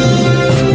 Thank you.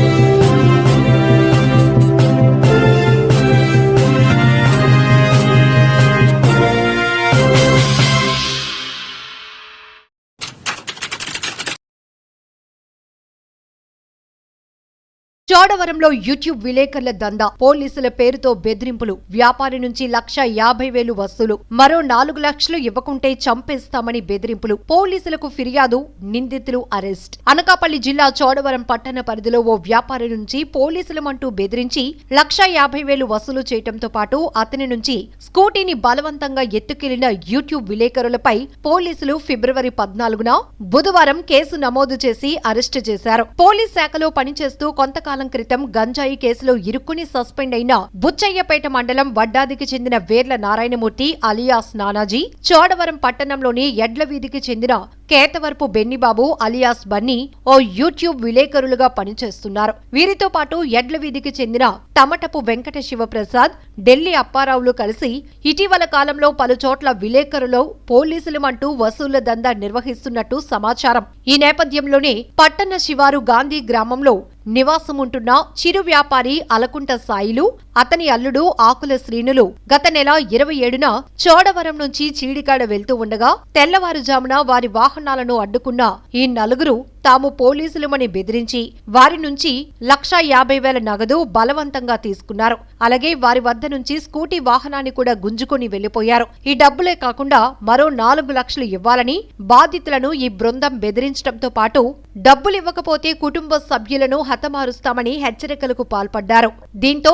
చోడవరంలో YouTube విలేకరుల దందా. పోలీసుల పేరుతో బెదిరింపులు. వ్యాపారి నుంచి లక్ష యాభై వేలు వసూలు. మరో నాలుగు లక్షలు ఇవ్వకుంటే చంపేస్తామని బెదిరింపులు. పోలీసులకు ఫిర్యాదు నిందితులు అరెస్ట్. అనకాపల్లి జిల్లా చోడవరం పట్టణ పరిధిలో ఓ వ్యాపారి నుంచి పోలీసులమంటూ బెదిరించి లక్ష యాభై వేలు వసూలు చేయటంతో పాటు అతని నుంచి స్కూటీని బలవంతంగా ఎత్తుకెళ్ళిన యూట్యూబ్ విలేకరులపై పోలీసులు ఫిబ్రవరి పద్నాలుగున బుధవారం కేసు నమోదు చేసి అరెస్టు చేశారు. పోలీస్ శాఖలో పనిచేస్తూ కొంతకాలం క్రితం గంజాయి కేసులో ఇరుక్కుని సస్పెండ్ అయిన బుచ్చయ్యపేట మండలం వడ్డాదికి చెందిన వేర్ల నారాయణమూర్తి అలియాస్ నానాజీ చోడవరం పట్టణంలోని ఎడ్ల వీధికి చెందిన కేతవరపు బెన్నిబాబు అలియాస్ బన్నీ ఓ యూట్యూబ్ విలేకరులుగా పనిచేస్తున్నారు. వీరితో పాటు ఎడ్ల వీధికి చెందిన తమటపు వెంకట శివప్రసాద్ ఢిల్లీ అప్పారావులు కలిసి ఇటీవల కాలంలో పలుచోట్ల విలేకరులో పోలీసులమంటూ వసూళ్ళ దందా నిర్వహిస్తున్నట్టు సమాచారం. ఈ నేపథ్యంలోనే పట్టణ శివారు గాంధీ గ్రామంలో నివాసముంటున్న చిరు వ్యాపారి అలకుంట సాయిలు అతని అల్లుడు ఆకుల శ్రీనులు గత నెల ఇరవై ఏడున చోడవరం నుంచి చీడికాడ వెళ్తూ ఉండగా తెల్లవారుజామున వారి వాహనాలను అడ్డుకున్న ఈ నలుగురు తాము పోలీసులమని బెదిరించి వారి నుంచి లక్షా యాభై వేల నగదు బలవంతంగా తీసుకున్నారు. అలాగే వారి వద్ద నుంచి స్కూటీ వాహనాన్ని కూడా గుంజుకుని వెళ్ళిపోయారు ఈ డబ్బులే కాకుండా మరో నాలుగు లక్షలు ఇవ్వాలని బాధితులను ఈ బృందం బెదిరించడంతో పాటు డబ్బులివ్వకపోతే కుటుంబ సభ్యులను హతమారుస్తామని హెచ్చరికలకు పాల్పడ్డారు. దీంతో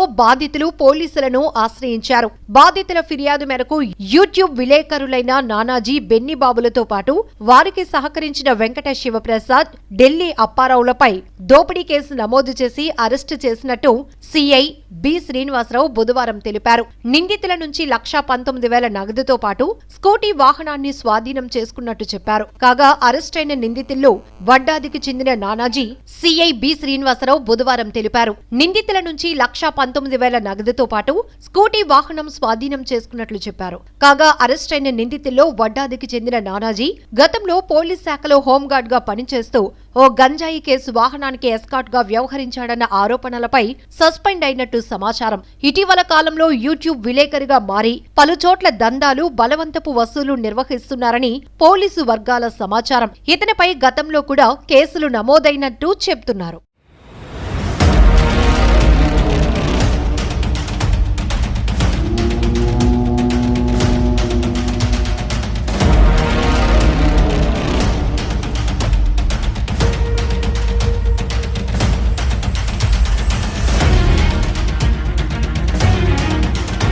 బాధితులు పోలీసులను ఆశ్రయించారు. బాధితుల ఫిర్యాదు మేరకు యూట్యూబ్ విలేకరులైన నానాజీ బెన్నిబాబులతో పాటు వారికి సహకరించిన వెంకట శివప్రసాద్ ఢిల్లీ అప్పారావులపై దోపిడీ కేసు నమోదు చేసి అరెస్టు చేసినట్టు సిఐ బి శ్రీనివాసరావు బుధవారం తెలిపారు. నిందితుల నుంచి లక్షా పంతొమ్మిది వేల నగదుతో పాటు స్కూటీ వాహనాన్ని స్వాధీనం చేసుకున్నట్టు చెప్పారు. కాగా అరెస్టైన నిందితుల్లో వడ్డాదికి చెందిన నానాజీ సిఐ బి శ్రీనివాసరావు బుధవారం తెలిపారు. నిందితుల నుంచి లక్షా పంతొమ్మిది వేల నగదుతో పాటు స్కూటీ వాహనం స్వాధీనం చేసుకున్నట్లు చెప్పారు. కాగా అరెస్టైన నిందితుల్లో వడ్డాదికి చెందిన నానాజీ గతంలో పోలీస్ శాఖలో హోంగార్డ్గా పనిచేస్తూ ఓ గంజాయి కేసు వాహనానికి ఎస్కాట్గా వ్యవహరించాడన్న ఆరోపణలపై సస్పెండ్ అయినట్టు సమాచారం. ఇటీవల కాలంలో యూట్యూబ్ విలేకరిగా మారి పలుచోట్ల దందాలు బలవంతపు వసూలు నిర్వహిస్తున్నారని పోలీసు వర్గాల సమాచారం. ఇతనిపై గతంలో కూడా కేసులు నమోదైనట్టు చెబుతున్నారు.